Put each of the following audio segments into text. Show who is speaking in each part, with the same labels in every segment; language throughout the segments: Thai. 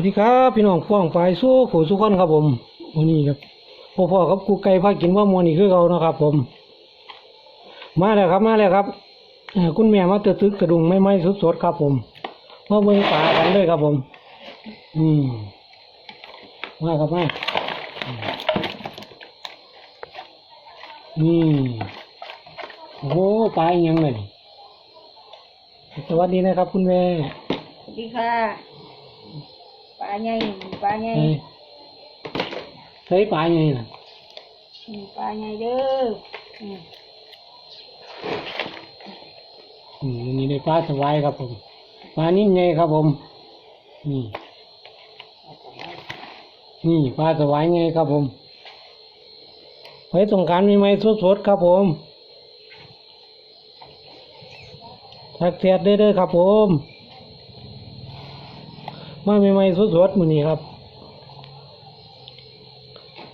Speaker 1: วัสดีครับพี่น้องฟ้องฝ่ายสู้ผู้สุขคนครับผมวันนี้ครับพ่อพ่อครับกูไก่พากินว่ามวนี่คือเขานะครับ ผม มาแล้วครับมาแล้วครับอคุณแม่มาเตะตึกกระดุงไม่ไม่สดสดๆครับ ผมมาเบิ่งปลากันเลยครับผม อืมมาครับมาอืมนี่โอ้ปลายังเลยสวัสดีนะครับ คุณแม่
Speaker 2: สวัสดีค่ะ ใหญ่ปลาใหญ่
Speaker 1: เอ้ยใส่ปลาไงน่ะ
Speaker 2: อืมปลาใหญ่เด้ออืม
Speaker 1: อืมอันนี่ได้ปลาสวายครับผมปลานิ่มไงครับผม นี่ นี่ปลาสวายไงครับผมไว้ตรงกรารมีไหมสดๆครับผมทักเสียดได้เลยครับผม มาใหม่ๆสดๆมือนี้ครับ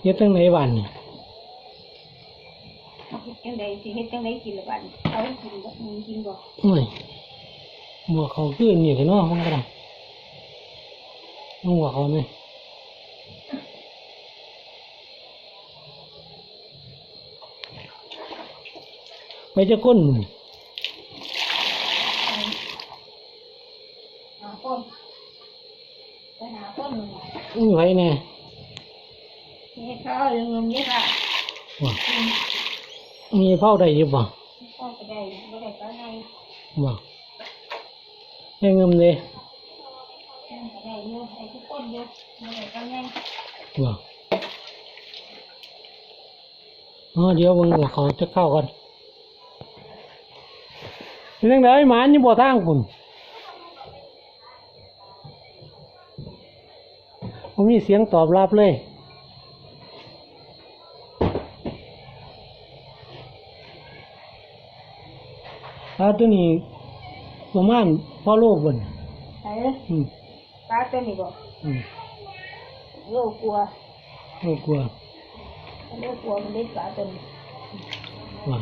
Speaker 1: เฮ็ดตั้งไหนบ้านนี่
Speaker 2: เอาเฮ็ดจังไดสิเฮ็ดจังไดกินละบัดเอาให้กินบ่มึงกินบ่
Speaker 1: โอ้ยบัวเขาขึ้นนี่กันเนาะมันก็ได้ต้องบัวเขาเนี่ยไปจะก้นมึง
Speaker 2: หาคน ไปหาคนมึง
Speaker 1: นี่ไว้แน่
Speaker 2: เฮ็ดข้าวเรื่องเงินเยอะค่ะ
Speaker 1: ว่า
Speaker 2: อืม
Speaker 1: มีเผาได้อยิบบ่
Speaker 2: ข้าวก็ได้บ่ได้ปลาใหญ่
Speaker 1: บ่ให้เงินเลย
Speaker 2: อืมก็ได้อยู่ได้ทุกคนอยู่บ่ได้ปลาใหญ่
Speaker 1: บ่อ๋อเดี๋ยวมึงเขาจะเข้ากันเป็นยังไงหมานี่บ่ทางคุณ ผมมีเสียงตอบรับเลยปลาตัวนี้ประมาณพ่อโลกบน
Speaker 2: ไอ้
Speaker 1: อืม
Speaker 2: ปลาตัวนี้บ่
Speaker 1: อืม
Speaker 2: โลกลัว
Speaker 1: โลกกลัว
Speaker 2: โลกลัวมันได้ปลาตัวนี้
Speaker 1: ว่า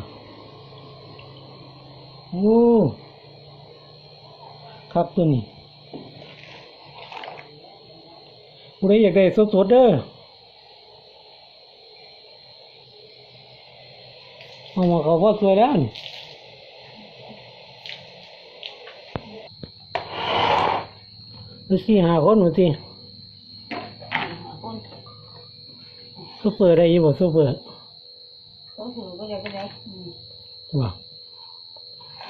Speaker 1: โอ้ครับตัวนี้ ผู้ใดอยากได้สดๆเด้อเอามาเขาพอสวยแล้วนี่ดูสิหาคนมาสิ
Speaker 2: หาคน
Speaker 1: ซุปเปอร์ได้อยี่บ่ซุปเปอร์
Speaker 2: ต้องถือบ่ได้ก็ได้อืม
Speaker 1: ว่า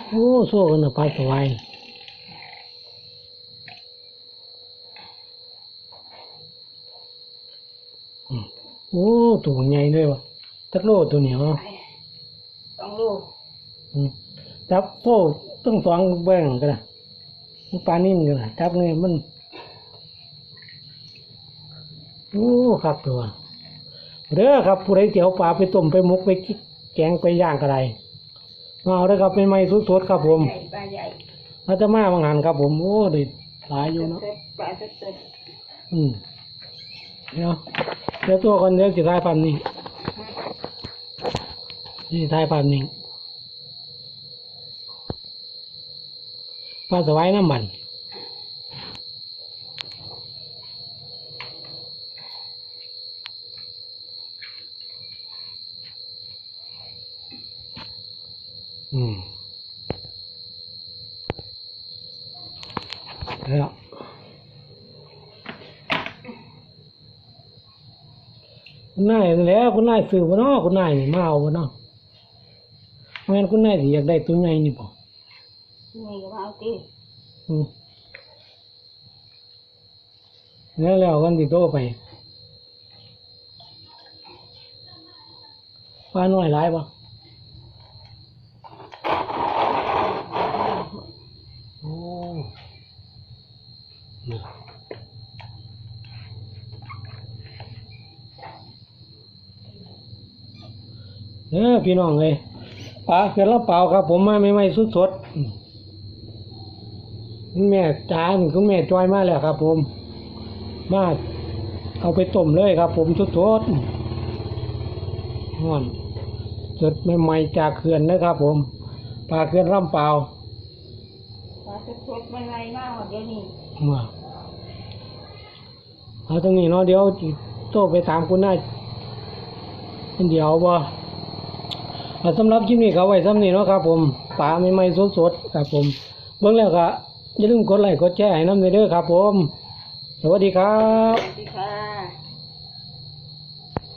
Speaker 1: โอ้โซ่กันนะปลาสวาย โอ้ตัวใหญ่เลยวะตักโลตัวเหนียว
Speaker 2: ต้องรู้
Speaker 1: อืมจับโซ่ต้องสองแบ่งกันนะมันปลานิ่มกันนะจับเนี่ยมันโอ้ครับตัวเด้อครับผู้ใดเจียวปลาไปต้มไปหมกไปแกงไปย่างก็ได้มาเอาได้อครับเป็นไม้สดๆครับผม
Speaker 2: ใหญ่ปลาใหญ่
Speaker 1: อาตมาบางหันครับผมโอ้ได้หลายอยู่เนาะ
Speaker 2: สดๆปลาสด
Speaker 1: อืมเดี๋ยว เดี๋ยวตัวคนเดี๋ยวจะทายภาพนี้นี่ทายภาพนี้ปลาสวายน้ำมันอืมแล้ว คุณนายนั่นแหล้วคุณนายซื้อบ่เนาะคุณนายนี่มาเอาบ่เนาะเพราะงั้นคุณนายสิอยากได้ตัวใหญ่นี่บ่
Speaker 2: ๆนี่ก็มาเอาติ
Speaker 1: อืมแล้วแล้วกันสิโตไปปลาน้อยหลายบ่โอ้นี่ เออพี่น้องเลยปลาเกินละเปล่าครับ ผมมาไม่ไม่สุดสดๆอืมคุณแม่จ้านี่คุณแม่จอยมาแล้วครับ ผม มาเอาไปต้มเลยครับ ผมสดๆห่อนสดใหม่ๆจากเขื่อนนะครับ ผมปลาเขื่อนลำเปล่า
Speaker 2: ปลาสดๆมันไรมากเดี๋ยวนี้
Speaker 1: มาเอาตรงนี้เนาะเดี๋ยวสิโตไปตามคุณนายเดี๋ยวบ่เอา สำหรับคลิปนี้ก็เขาไว้ซ้ำนี้เนาะครับผมปลาใหม่ๆสดๆครับผมเบื้องแล้วก็อย่าลืมกดไลค์กดแชร์ให้น้ำเด้อครับผม สวัสดีครับ
Speaker 2: สวัสดีค่ะ